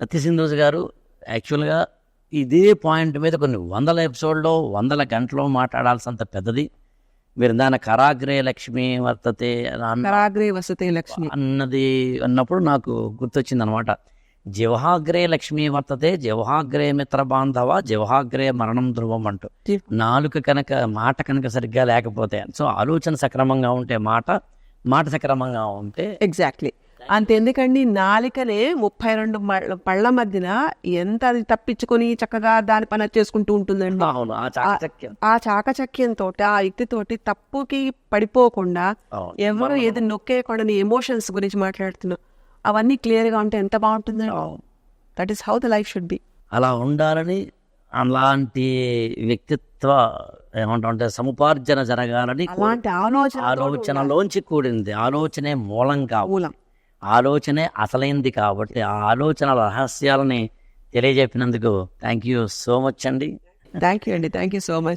సత్యసింధూజ్ గారు యాక్చువల్గా ఇదే పాయింట్ మీద కొన్ని వందల ఎపిసోడ్లో వందల గంటలో మాట్లాడాల్సినంత పెద్దది. మీరు దాని కరాగ్రే లక్ష్మి వర్తతే కరాగ్రే వసతే లక్ష్మి. అన్నది అన్నప్పుడు నాకు గుర్తొచ్చింది అనమాట జివహాగ్రే లక్ష్మీ వర్తతే జివహాగ్రే మిత్ర బాంధవ జివహాగ్రే మరణం ధ్రువం అంటూ. నాలుక కనుక మాట కనుక సరిగ్గా లేకపోతే సో ఆలోచన సక్రమంగా ఉంటే మాట మాట సక్రమంగా ఉంటే ఎగ్జాక్ట్లీ అంతెందుకండి నాలికనే ముప్పై రెండు పళ్ళ మధ్యన ఎంత అది తప్పించుకొని చక్కగా దాని పని చేసుకుంటూ ఉంటుందండి. ఆ చాకచక్యం. ఆ చాకచక్యంతో ఆ యుక్తితోటి తప్పుకి పడిపోకుండా. ఎవరు ఏది నొక్కేయకుండా ఎమోషన్స్ గురించి మాట్లాడుతున్నాం అవన్నీ క్లియర్గా ఉంటే ఎంత బాగుంటుందండి అవును. That is how the life should be అలా ఉండాలని అలాంటి వ్యక్తిత్వ ఏమంటాం సముపార్జన జరగాలని ఆలోచనలోంచి కూడింది. ఆలోచనే మూలం కావు. మూలం. ఆలోచనే అసలైంది కాబట్టి ఆ ఆలోచన రహస్యాలని తెలియజెప్పినందుకు థ్యాంక్ యూ సో మచ్ అండి. థ్యాంక్ యూ అండి. Thank you so much